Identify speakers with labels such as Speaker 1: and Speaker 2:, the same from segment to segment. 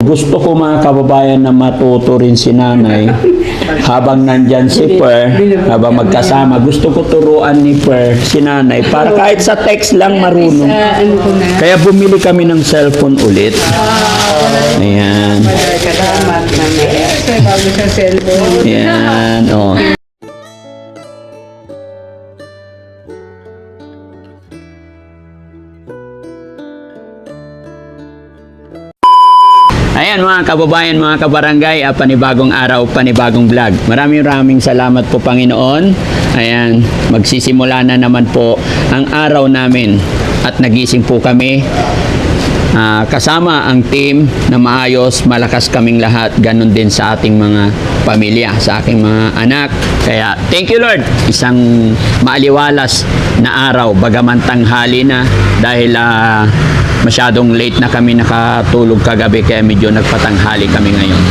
Speaker 1: Gusto ko mga kababayan na matuto rin si nanay habang nandyan si Per, habang magkasama. Gusto ko turuan ni Per si nanay para kahit sa text lang marunong. Kaya bumili kami ng cellphone ulit. Ayan. Ayan. Oh. Ayan mga kababayan, mga kabarangay, ah, panibagong araw, panibagong vlog. Maraming maraming salamat po Panginoon. Ayan, magsisimula na naman po ang araw namin at nagising po kami Ah, kasama ang team na maayos, malakas kaming lahat, ganun din sa ating mga pamilya, sa aking mga anak. Kaya thank you Lord, isang maaliwalas na araw, bagaman tanghali na dahil ah, masyadong late na kami nakatulog kagabi kaya medyo nagpatanghali kami ngayon.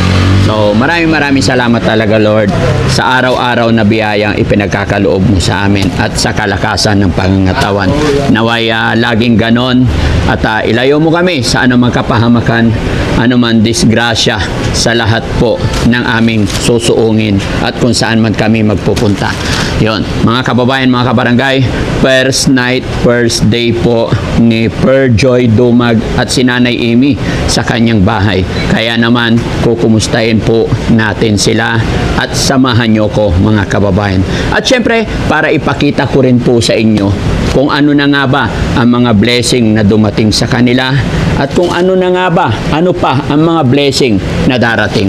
Speaker 1: So maraming maraming salamat talaga Lord sa araw-araw na biyayang ipinagkakaloob mo sa amin at sa kalakasan ng pangangatawan. Naway ah, laging ganon at ah, ilayo mo kami sa anumang kapahamakan, anumang disgrasya sa lahat po ng aming susuungin at kung saan man kami magpupunta. Yon, mga kababayan, mga kabarangay, first night, first day po ni Perjoy Dumag at si Nanay Amy sa kanyang bahay. Kaya naman, kukumustahin po natin sila at samahan nyo ko mga kababayan. At syempre, para ipakita ko rin po sa inyo kung ano na nga ba ang mga blessing na dumating sa kanila at kung ano na nga ba, ano pa ang mga blessing na darating.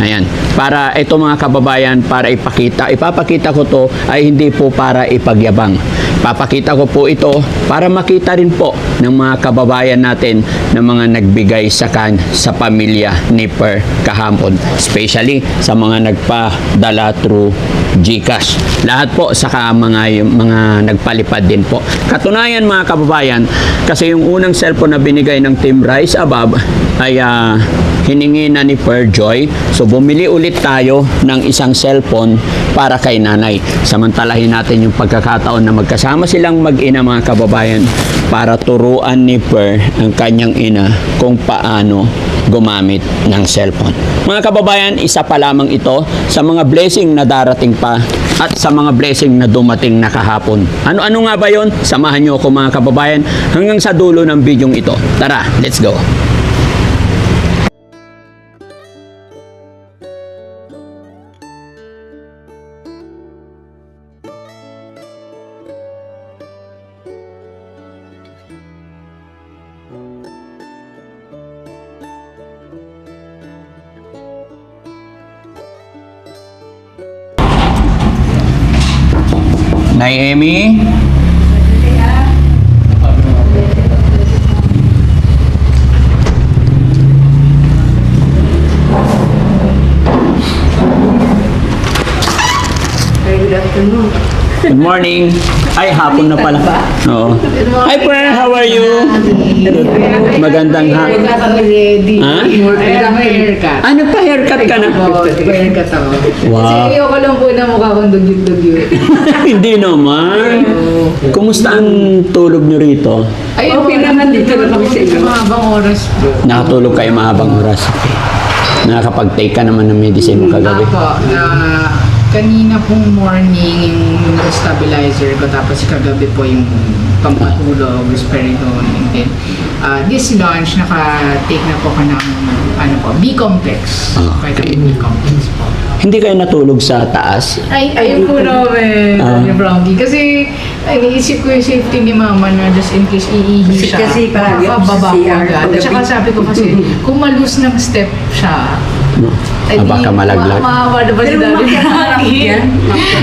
Speaker 1: Ayan. Para ito mga kababayan, para ipakita, ipapakita ko to ay hindi po para ipagyabang. Papakita ko po ito para makita rin po ng mga kababayan natin na mga nagbigay sa kan sa pamilya ni Per kahapon. Especially sa mga nagpadala through GCash. Lahat po sa ka- mga mga nagpalipad din po. Katunayan mga kababayan, kasi yung unang cellphone na binigay ng Team Rise Above ay ah, hiningi na ni Perjoy. So bumili ulit tayo ng isang cellphone para kay nanay. Samantalahin natin yung pagkakataon na magkasama silang mag-ina mga kababayan para turuan ni Per ang kanyang ina kung paano gumamit ng cellphone. Mga kababayan, isa pa lamang ito sa mga blessing na darating pa at sa mga blessing na dumating na kahapon. Ano-ano nga ba yon? Samahan niyo ako mga kababayan hanggang sa dulo ng bidyong ito. Tara, let's go! Naomi? Morning. Ay, hapon na pala. Oo. Hi, Per. How are you? Magandang ha. Ha?
Speaker 2: Haircut.
Speaker 1: Ah, nagpa-haircut ka na?
Speaker 2: Oo, haircut ako.
Speaker 1: Wow.
Speaker 2: Kasi ayoko lang po na mukha kong dugyot-dugyot.
Speaker 1: Hindi naman. Kumusta ang tulog nyo rito?
Speaker 2: Ayun okay naman dito na kami sa inyo. Mahabang oras po.
Speaker 1: Nakatulog kayo mahabang oras. Nakakapag-take ka naman ng medicine mo kagabi.
Speaker 2: Ako, na kanina pong morning yung stabilizer ko tapos kagabi po yung pampatulog, risperidone and then uh, this lunch naka-take na po ka ng ano po, B-complex.
Speaker 1: Ah,
Speaker 2: Vitamin B-complex po.
Speaker 1: Hindi kayo natulog sa taas?
Speaker 2: Ay, ayun po namin,
Speaker 1: Ah.
Speaker 2: uh, Brownie. Kasi, ay, naisip ko yung safety ni mama na just in case iihi
Speaker 3: Kasi-
Speaker 2: siya.
Speaker 3: kasi parang
Speaker 2: makababa ko
Speaker 3: CR
Speaker 2: agad. At
Speaker 3: paggabi.
Speaker 2: saka sabi ko kasi, kung malus ng step siya,
Speaker 1: No.
Speaker 2: Ay
Speaker 1: Ah, baka malaglag.
Speaker 2: ma- Maawa na ba si
Speaker 3: Pero
Speaker 2: daddy?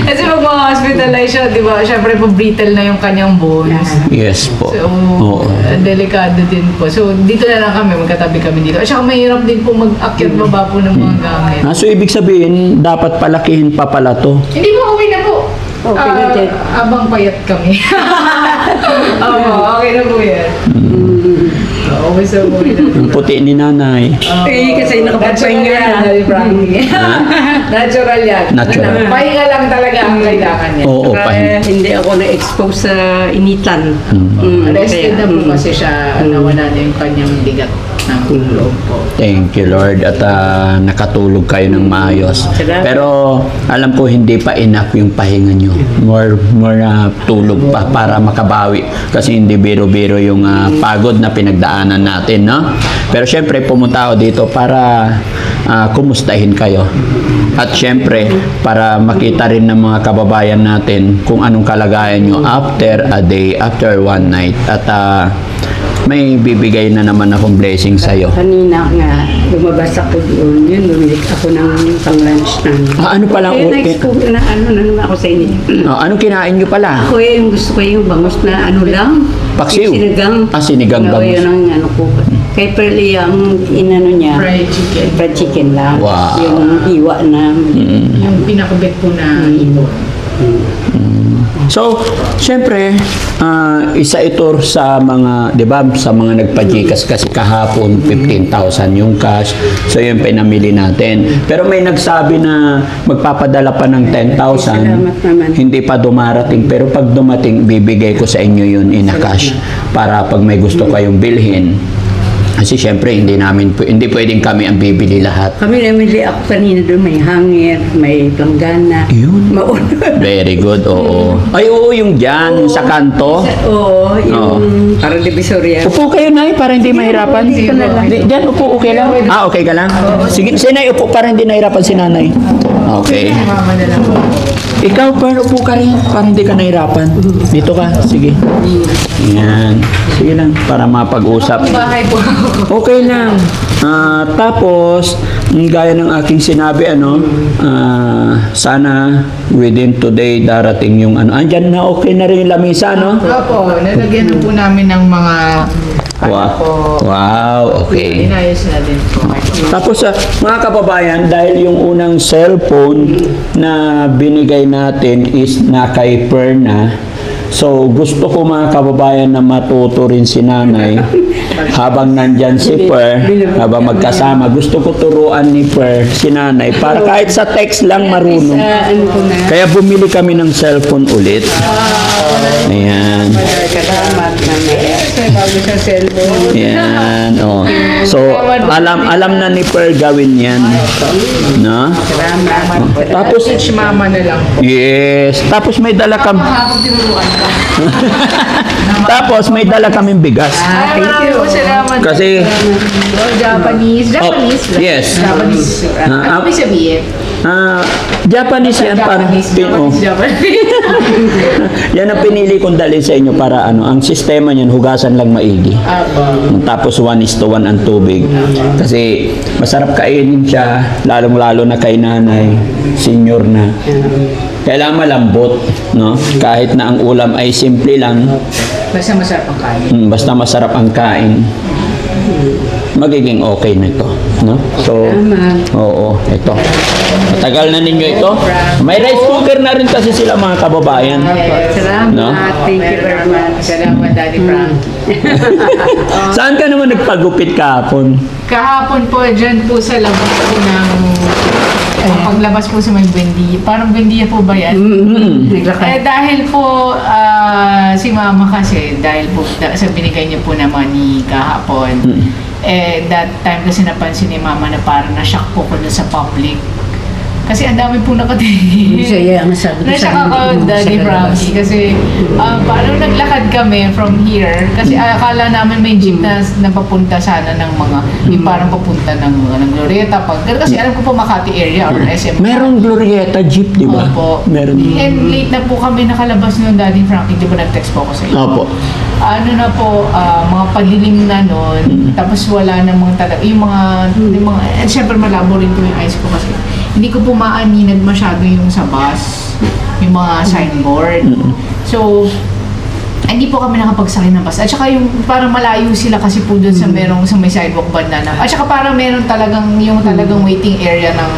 Speaker 2: Kasi pag ma-hospitalize siya, di ba, syempre po brittle na yung kanyang bones.
Speaker 1: Yes po.
Speaker 2: So,
Speaker 1: Oo.
Speaker 2: uh, delikado din po. So, dito na lang kami, magkatabi kami dito. At saka mahirap din po mag-akyat baba po ng mga gamit.
Speaker 1: Ah, so ibig sabihin, dapat palakihin pa pala to.
Speaker 2: Hindi po, okay na po.
Speaker 3: Okay na
Speaker 2: Ah,
Speaker 3: din.
Speaker 2: Abang payat kami. Oo, okay na po yan. Okay sa buhay natin.
Speaker 1: Ang puti ni nanay.
Speaker 3: Eh, kasi nakapagpahinga
Speaker 2: Natural yan,
Speaker 3: na.
Speaker 2: Frankie. Natural yan.
Speaker 1: Natural.
Speaker 2: Pahinga lang talaga ang kailangan niya.
Speaker 1: Oo, pahinga.
Speaker 3: hindi ako na-expose sa initan. Mm,
Speaker 2: Arrested
Speaker 3: kaya,
Speaker 2: na po kasi siya, nawala na yung kanyang bigat ng loob po.
Speaker 1: Thank you Lord at ah, nakatulog kayo ng maayos.
Speaker 3: Salamat.
Speaker 1: Pero alam ko hindi pa enough yung pahinga nyo. More more ah, tulog pa para makabawi kasi hindi biro-biro yung ah, pagod na pinagdaanan natin, no? Pero syempre pumunta ako dito para ah, kumustahin kayo. At syempre para makita rin ng mga kababayan natin kung anong kalagayan nyo after a day, after one night. At ah, may bibigay na naman akong blessing sa'yo.
Speaker 3: Kanina nga, lumabas ako doon. Yun, bumili ako ng pang-lunch na.
Speaker 1: Ah, ano pala?
Speaker 3: Kaya
Speaker 1: okay.
Speaker 3: na-expose na ano na naman ako sa inyo.
Speaker 1: Oh, anong kinain nyo pala?
Speaker 3: Ako eh, yung gusto ko yung bangus na ano lang.
Speaker 1: Paksiw.
Speaker 3: Yung Sinigang.
Speaker 1: Ah, sinigang
Speaker 3: Oo,
Speaker 1: bangus.
Speaker 3: yun ang ano ko. Kay Perli ang inano niya.
Speaker 2: Fried chicken.
Speaker 3: Fried chicken lang.
Speaker 1: Wow.
Speaker 3: Yung hiwa na.
Speaker 2: Yung pinakabit po na ibo.
Speaker 1: So, syempre, ah, isa ito sa mga, di ba, sa mga nagpa-Gcash kasi kahapon, 15,000 yung cash. So, yun pinamili natin. Pero may nagsabi na magpapadala pa ng 10,000.
Speaker 3: Salamat naman.
Speaker 1: Hindi pa dumarating. Pero pag dumating, bibigay ko sa inyo yun in a cash para pag may gusto kayong bilhin. Kasi syempre, hindi namin, hindi pwedeng kami ang bibili lahat.
Speaker 3: Kami namili ako kanina doon. May hangir, may planggana.
Speaker 1: Yun.
Speaker 3: Maun.
Speaker 1: Very good, oo. Ay, oo, yung dyan, yung sa kanto.
Speaker 3: Oo, yung parang divisoria.
Speaker 1: Upo kayo, Nay, para hindi mahirapan.
Speaker 3: Dito na lang.
Speaker 1: Di- Diyan, upo, okay lang. Ah, okay ka lang? Sige, si Nay, upo para hindi nahirapan si Nanay. Okay.
Speaker 2: Mama na lang.
Speaker 1: Ikaw, pero upo ka rin para hindi ka nahirapan. Dito ka, sige. Yan. Sige lang, para mapag-usap.
Speaker 2: Bahay po.
Speaker 1: Okay lang. Ah, tapos, mm, gaya ng aking sinabi, ano, ah, sana within today darating yung ano. Andyan na okay na rin yung lamisa, no?
Speaker 2: Opo, nalagyan na po namin ng mga
Speaker 1: Wow.
Speaker 2: po.
Speaker 1: Wow, okay.
Speaker 2: Inayos na din po.
Speaker 1: Tapos sa mga kababayan, dahil yung unang cellphone na binigay natin is na kay Perna, so gusto ko mga kababayan na matuto rin si nanay habang nandyan si Per, habang magkasama. Gusto ko turuan ni Per si nanay para kahit sa text lang marunong.
Speaker 3: Ano.
Speaker 1: Kaya bumili kami ng cellphone ulit. Ayan.
Speaker 3: Salamat.
Speaker 2: Bago siyang cellphone.
Speaker 1: Yan, oh. So, alam alam na ni Per gawin yan. No?
Speaker 2: Salamat po.
Speaker 1: Tapos-
Speaker 2: Teach mama na lang.
Speaker 1: Yes. Tapos may dala kami. Tapos may dala kaming bigas.
Speaker 2: Ay, marami po salamat.
Speaker 1: Kasi-
Speaker 2: Oh, Japanese. Japanese.
Speaker 1: Oh, yes.
Speaker 2: Japanese.
Speaker 1: Ah,
Speaker 2: Ano may sabihin?
Speaker 1: Ah, Japanese yan para oh. Yan ang pinili kong dalhin sa inyo para ano, ang sistema niyan hugasan lang maigi.
Speaker 2: Apo.
Speaker 1: Tapos 1 is to 1 ang tubig. Kasi masarap kainin siya, lalong-lalo na kay nanay, senior na. Kailangan malambot, no? Kahit na ang ulam ay simple lang,
Speaker 2: Basta masarap ang kanin.
Speaker 1: mm, basta masarap ang kain, magiging okay na ito, no? So, oo, ito. Matagal na ninyo ito. May rice cooker na rin kasi sila mga kababayan.
Speaker 3: Salamat.
Speaker 1: No?
Speaker 3: Thank you very much.
Speaker 2: Salamat, Daddy Frankie.
Speaker 1: Saan ka naman nagpagupit kahapon?
Speaker 2: Kahapon po, dyan po sa labas po ng... Eh, paglabas po sa may Buendia. Parang Buendia po ba yan?
Speaker 3: Mm, Naglakad.
Speaker 2: Eh dahil po ah, si mama kasi dahil po da- sa binigay niyo po na money kahapon eh that time kasi napansin ni mama na parang na-shock po ko dun sa public kasi ang dami po nakatingin
Speaker 3: Saya ang sabi ko sa
Speaker 2: ako, Daddy Frankie, kasi ah, parang naglakad kami from here, kasi akala namin may jeep na napapunta sana ng mga, yung parang papunta ng, ng Glorieta, pag, kasi alam ko po Makati area or SM.
Speaker 1: Merong Glorieta Jeep, di ba?
Speaker 2: Opo.
Speaker 1: Meron.
Speaker 2: And late na po kami nakalabas noon, Daddy Frankie, di ba nag-text po ako sa iyo?
Speaker 1: Opo.
Speaker 2: Ano na po, ah, mga padilim na noon, tapos wala na mga talaga, yung mga, yung mga, and syempre malabo rin po yung eyes ko kasi hindi ko po maaninag masyado yung sa bus, yung mga signboard. So, hindi po kami nakapagsakay ng bus. At saka yung parang malayo sila kasi po doon sa merong sa may sidewalk banda na. At saka parang meron talagang yung talagang waiting area ng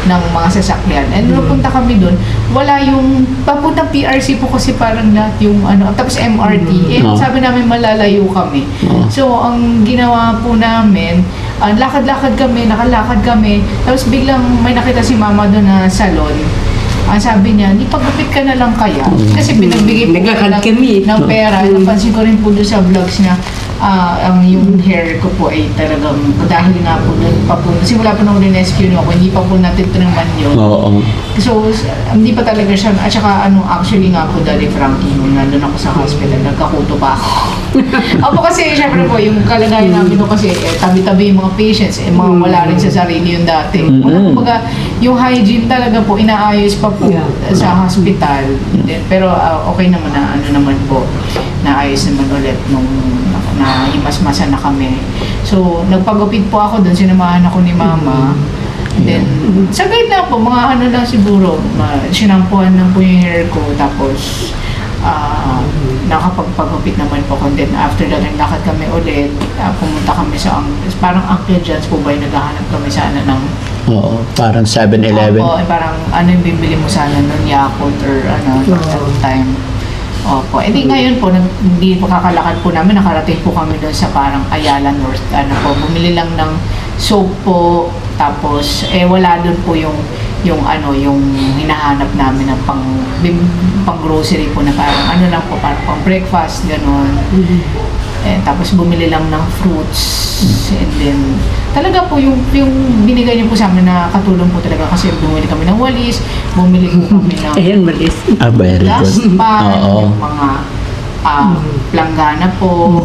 Speaker 2: ng mga sasakyan. And nung punta kami doon, wala yung papunta PRC po kasi parang lahat yung ano, tapos MRT. Eh,
Speaker 1: Oo.
Speaker 2: sabi namin malalayo kami.
Speaker 1: Oo.
Speaker 2: So, ang ginawa po namin, ah, lakad-lakad kami, nakalakad kami, tapos biglang may nakita si mama doon na salon. Ang sabi niya, di pagupit ka na lang kaya. Kasi pinagbigay po
Speaker 3: Nagkakad
Speaker 2: ng,
Speaker 3: kami.
Speaker 2: ng pera. Napansin ko rin po doon sa vlogs niya, ah, ang yung hair ko po ay talagang dahil nga po doon pa po, simula po nung rinescue niyo ako, hindi pa po natitriman yun.
Speaker 1: Oo.
Speaker 2: So, hindi pa talaga siya, at saka ano, actually nga po, Daddy Frankie, nung nandun ako sa hospital, nagkakuto pa ako. Opo kasi, syempre po, yung kalagayan namin no, kasi eh, tabi-tabi yung mga patients, eh, mga wala rin sa sarili yung dati. Wala kumbaga, yung hygiene talaga po, inaayos pa po
Speaker 3: Yeah.
Speaker 2: sa hospital. Pero ah, okay naman na, ano naman po, naayos naman ulit nung na imasmasa na kami. So, nagpagupit po ako doon, sinamahan ako ni Mama. Then, saglit lang po, mga ano lang siguro, ma- sinampuhan lang po yung hair ko, tapos ah nakapagpagupit naman po ako. Then, after that, naglakad kami ulit, ah, pumunta kami sa, ang- parang Uncle John's po ba, yung naghahanap kami sana ng,
Speaker 1: Oo. Parang 7-Eleven.
Speaker 2: Opo, eh, parang ano yung bibili mo sana nun, Yakult or ano, that time. Opo. Eh di ngayon po, nag, hindi po kakalakad po namin, nakarating po kami doon sa parang Ayala North, ano po, bumili lang ng soap po, tapos eh wala doon po yung yung ano yung hinahanap namin ng pang bim- pang grocery po na parang ano lang po parang pang breakfast gano'n eh, tapos bumili lang ng fruits and then talaga po yung yung binigay niyo po sa amin na katulong po talaga kasi bumili kami ng walis bumili po kami ng
Speaker 3: Ayan, malis.
Speaker 1: Ah, very good.
Speaker 2: pan,
Speaker 1: Oo.
Speaker 2: yung mga ah, planggana po,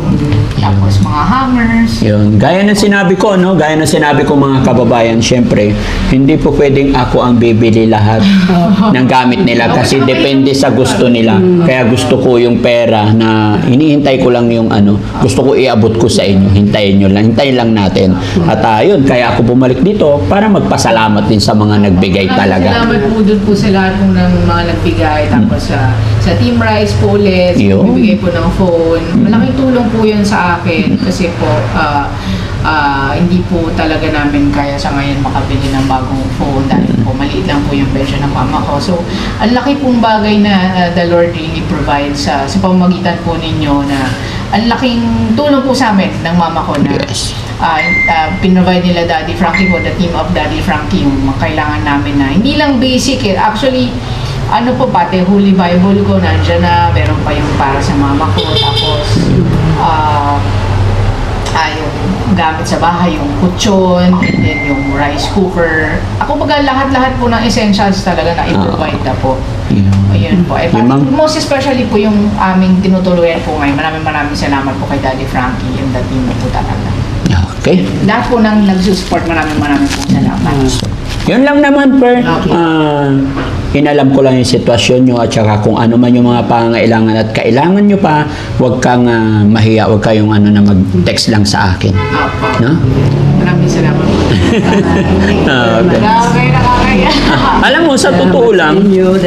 Speaker 2: tapos mga hangers.
Speaker 1: Yun. Gaya ng sinabi ko, no? Gaya ng sinabi ko mga kababayan, syempre, hindi po pwedeng ako ang bibili lahat ng gamit nila kasi depende sa gusto nila. Kaya gusto ko yung pera na hinihintay ko lang yung ano, gusto ko iabot ko sa inyo. Hintayin nyo lang. Hintayin lang natin. At ayun, kaya ako bumalik dito para magpasalamat din sa mga nagbigay talaga.
Speaker 2: Salamat po doon po sa lahat po ng mga nagbigay. Tapos sa sa Team Rice po ulit,
Speaker 1: Yun.
Speaker 2: bibigay po ng phone. Malaking tulong po yun sa akin kasi po ah, ah, hindi po talaga namin kaya sa ngayon makabili ng bagong phone dahil po maliit lang po yung pension ng mama ko. So, ang laki pong bagay na ah, the Lord really provides sa, sa pamamagitan po ninyo na ang laking tulong po sa amin ng mama ko na
Speaker 1: Yes.
Speaker 2: uh, uh, pinrovide nila Daddy Frankie po, the team of Daddy Frankie, yung mga kailangan namin na hindi lang basic eh. Actually, ano po pati Holy Bible ko nandiyan na, meron pa yung para sa mama ko, tapos uh, ah, yung gamit sa bahay, yung kutsyon, and then yung rice cooker. Ako baga lahat-lahat po ng essentials talaga na i-provide na po.
Speaker 1: Yun.
Speaker 2: Ayun po. Eh,
Speaker 1: mga-
Speaker 2: most especially po yung aming tinutuluyan po ngayon. Maraming maraming salamat po kay Daddy Frankie and the team po talaga.
Speaker 1: Okay.
Speaker 2: Lahat po nang nagsusupport, maraming maraming po salamat.
Speaker 1: Yun lang naman, Per.
Speaker 2: Okay.
Speaker 1: Ah, inalam ko lang yung sitwasyon nyo at saka kung ano man yung mga pangailangan at kailangan nyo pa, huwag kang ah, mahiya, huwag kayong ano na mag-text lang sa akin.
Speaker 2: Opo.
Speaker 1: No?
Speaker 2: Maraming salamat po.
Speaker 1: Ah, okay.
Speaker 2: Nakakaya.
Speaker 1: Alam mo, sa totoo lang,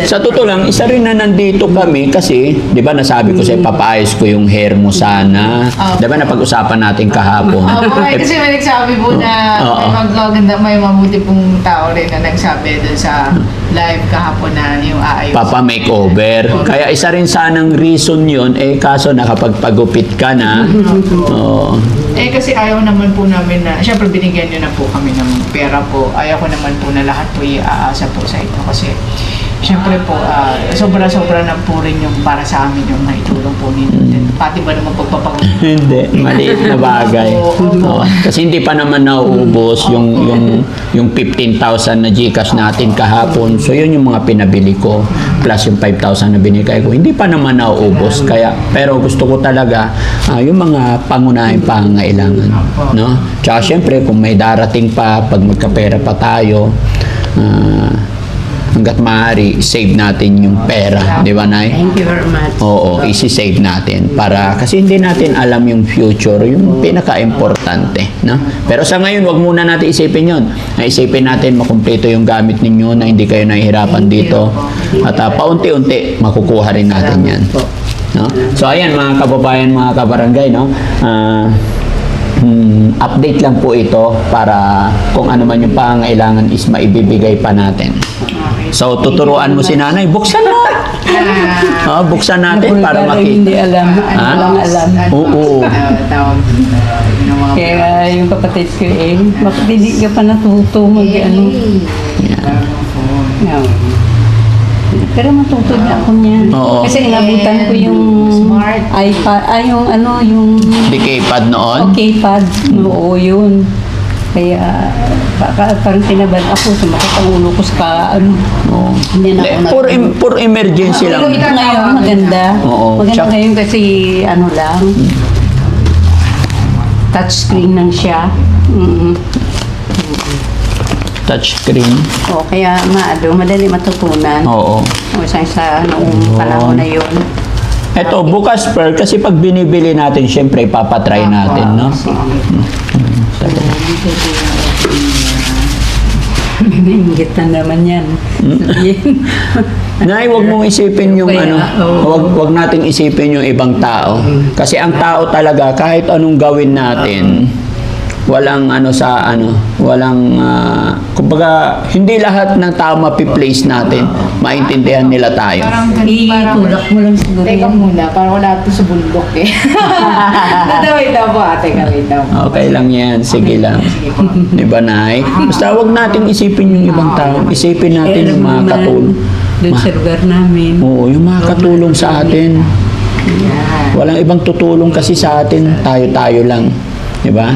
Speaker 1: sa totoo lang, isa rin na nandito kami kasi, di ba nasabi ko sa'yo, papaayos ko yung hair mo sana. Di ba napag-usapan natin kahapon?
Speaker 2: Opo, eh, kasi may nagsabi po na
Speaker 1: Oo.
Speaker 2: may magaganda, may mabuti pong tao rin na nagsabi doon sa live kahapon na yung aayos.
Speaker 1: Papa makeover. Kaya isa rin sanang reason yun, eh kaso nakapagpagupit ka na. Oo.
Speaker 2: Eh kasi ayaw naman po namin na, syempre binigyan nyo na po kami ng pera po. Ayaw ko naman po na lahat po iaasa po sa inyo kasi syempre po ah, sobra-sobra na po rin yung para sa amin yung naitulong po ninyo. Then, Pati ba naman pagpapag-
Speaker 1: Hindi, maliit na bagay. Oo. Kasi hindi pa naman nauubos yung yung yung 15,000 na GCash natin kahapon. So yun yung mga pinabili ko plus yung 5,000 na binigay ko. Hindi pa naman nauubos kaya pero gusto ko talaga ah, yung mga pangunahing pangangailangan, no? Tsaka syempre kung may darating pa pag magkapera pa tayo, ah, hanggat maaari save natin yung pera, di ba, Nay?
Speaker 3: Thank you very much.
Speaker 1: Oo, isi-save natin para kasi hindi natin alam yung future, yung pinaka-importante, no? Pero sa ngayon, wag muna natin isipin 'yon. Na isipin natin makumpleto yung gamit ninyo na hindi kayo nahihirapan dito at ah, paunti-unti makukuha rin natin 'yan. No? So ayan mga kababayan, mga kabarangay, no? Ah, hmm, update lang po ito para kung ano man yung pangailangan is maibibigay pa natin. So, tuturuan mo si nanay. Buksan mo!
Speaker 2: Ah,
Speaker 1: Ah, buksan natin para makita.
Speaker 3: Hindi alam.
Speaker 1: Ha?
Speaker 3: Ano lang alam.
Speaker 1: Oo.
Speaker 2: Ah,
Speaker 3: Kaya yung kapatid ko eh, bakit hindi ka pa natuto mag ano?
Speaker 1: Yan.
Speaker 3: Yeah. Pero matuto na ako niyan.
Speaker 1: Oo.
Speaker 3: Kasi inabutan ko yung
Speaker 2: Smart.
Speaker 3: iPad, ay yung ano, yung
Speaker 1: Di keypad noon?
Speaker 3: okay pad. Oo, yun. Kaya baka, parang tinabad ako, sumakit ang ulo ko sa ka- ano.
Speaker 1: Oo.
Speaker 3: Hindi na ako
Speaker 1: for, im- for emergency lang.
Speaker 3: Pero ito ngayon, maganda.
Speaker 1: Oo.
Speaker 3: Maganda
Speaker 1: Tsaka-
Speaker 3: ngayon kasi ano lang, touchscreen lang siya. Mm
Speaker 1: Touchscreen.
Speaker 3: O, kaya maado, madali matutunan.
Speaker 1: Oo.
Speaker 3: O, sa sa noong panahon na yun.
Speaker 1: Ito, bukas per, kasi pag binibili natin, syempre, ipapatry natin, no?
Speaker 3: Nainggit na naman yan. Sabihin.
Speaker 1: Nay, wag mong isipin yung
Speaker 3: Kaya,
Speaker 1: ano,
Speaker 3: oo.
Speaker 1: wag, wag nating isipin yung ibang tao. Kasi ang tao talaga, kahit anong gawin natin, walang ano sa ano, walang, ah, kumbaga, hindi lahat ng tao mapiplace natin, maintindihan nila tayo.
Speaker 2: Parang ganun, parang...
Speaker 3: Itulak mo lang siguro
Speaker 2: Teka muna, parang wala ito sa bundok eh. Teka, wait lang po ate, ka, wait lang po.
Speaker 1: Okay lang yan, sige lang. Di ba, Nay? Basta wag nating isipin yung ibang tao. Isipin natin yung mga katulong.
Speaker 3: Doon sa lugar namin.
Speaker 1: Oo, yung mga katulong sa atin. Walang ibang tutulong kasi sa atin, tayo-tayo lang. Di ba?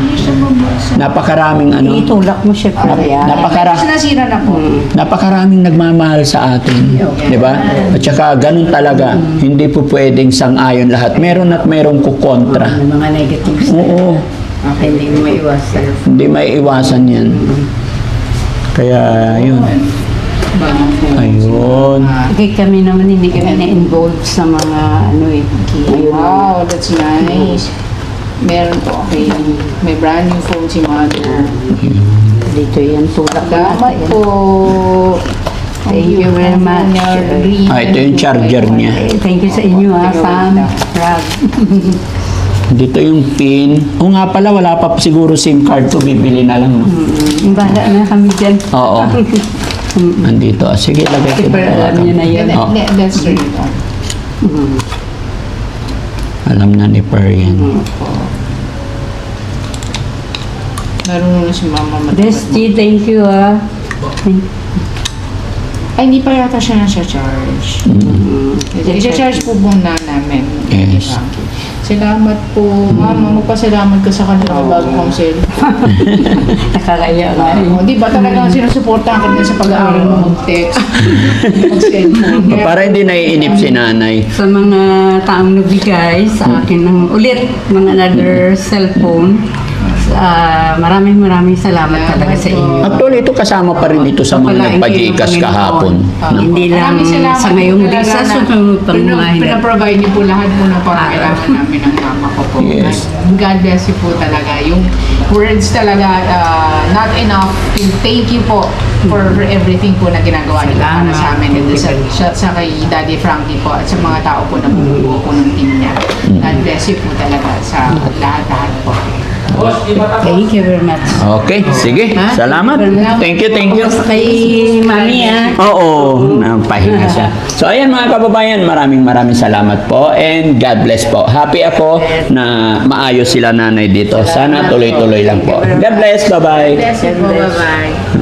Speaker 1: Napakaraming ano,
Speaker 3: Itulak mo siya pa yan.
Speaker 1: napakara
Speaker 2: Kasi nasira na po.
Speaker 1: napakaraming nagmamahal sa atin. Di ba? At saka ganun talaga, hindi po pwedeng sang-ayon lahat. Meron at merong kukontra.
Speaker 3: Mga negatives.
Speaker 1: Oo,
Speaker 3: Okay, hindi mo maiwasan.
Speaker 1: hindi may iwasan yan. Kaya, yun. Ayun.
Speaker 3: Okay, kami naman hindi kami na-involve sa mga ano eh.
Speaker 2: Wow, that's nice. Meron po, okay. May brand new phone si mother.
Speaker 3: Dito yan, tulak na
Speaker 2: Salamat po.
Speaker 3: Thank you very much.
Speaker 1: Ah, ito yung charger niya.
Speaker 3: Thank you sa inyo ha, Sam.
Speaker 1: Dito yung pin. O nga pala, wala pa siguro SIM card to. Bibili na lang. No?
Speaker 3: Mm, Bahala na kami dyan.
Speaker 1: Oo. Nandito. Ah, Sige, lagay ko
Speaker 3: Pero alam niyo na yun.
Speaker 1: Oo.
Speaker 2: Ne- That's right.
Speaker 3: Mm.
Speaker 1: Alam na ni Per yan.
Speaker 2: Marunong na si mama matapad.
Speaker 3: Desti, thank you ha. Thank
Speaker 2: Ay, hindi pa yata siya nasa-charge.
Speaker 1: Mm.
Speaker 2: I-charge po muna namin.
Speaker 1: Yes.
Speaker 2: Salamat po. Mama, magpasalamat ka sa kanila bago kong cellphone.
Speaker 3: Nakakaya nga eh.
Speaker 2: Oh, di ba talagang sinusuportahan ka din sa pag-aaral mo mag-text, mag-cellphone. Kaya-
Speaker 1: Para hindi naiinip si nanay.
Speaker 3: Sa mga taong nagbigay sa akin ng ulit ng another cellphone, ah, maraming maraming salamat talaga sa inyo.
Speaker 1: Actually, ito kasama pa rin ito sa mga nagpagikas kahapon.
Speaker 2: Ah,
Speaker 1: No?
Speaker 3: Hindi lang sa ngayong
Speaker 2: po
Speaker 3: di
Speaker 2: talaga
Speaker 3: sa
Speaker 2: na
Speaker 3: susunod pang mga hirap.
Speaker 2: Pinaprovide niyo po lahat po ng pangailangan namin ng mama ko po.
Speaker 1: Yes.
Speaker 2: God bless you po talaga. Yung words talaga, uh, not enough. And thank you po for, everything po na ginagawa niyo para sa amin. And sa, sa, sa kay Daddy Frankie po at sa mga tao po na bumubuo po ng team niya. God bless you po talaga sa lahat-lahat po.
Speaker 3: Thank you very much.
Speaker 1: Okay, sige.
Speaker 3: Ha?
Speaker 1: Salamat. Thank you, thank you.
Speaker 3: Kay Mami ah.
Speaker 1: Oo, napahinga siya. So ayan mga kababayan, maraming maraming salamat po and God bless po. Happy ako na maayos sila nanay dito. Sana tuloy-tuloy lang po. God bless, bye-bye.
Speaker 2: Bless you po. Bye-bye.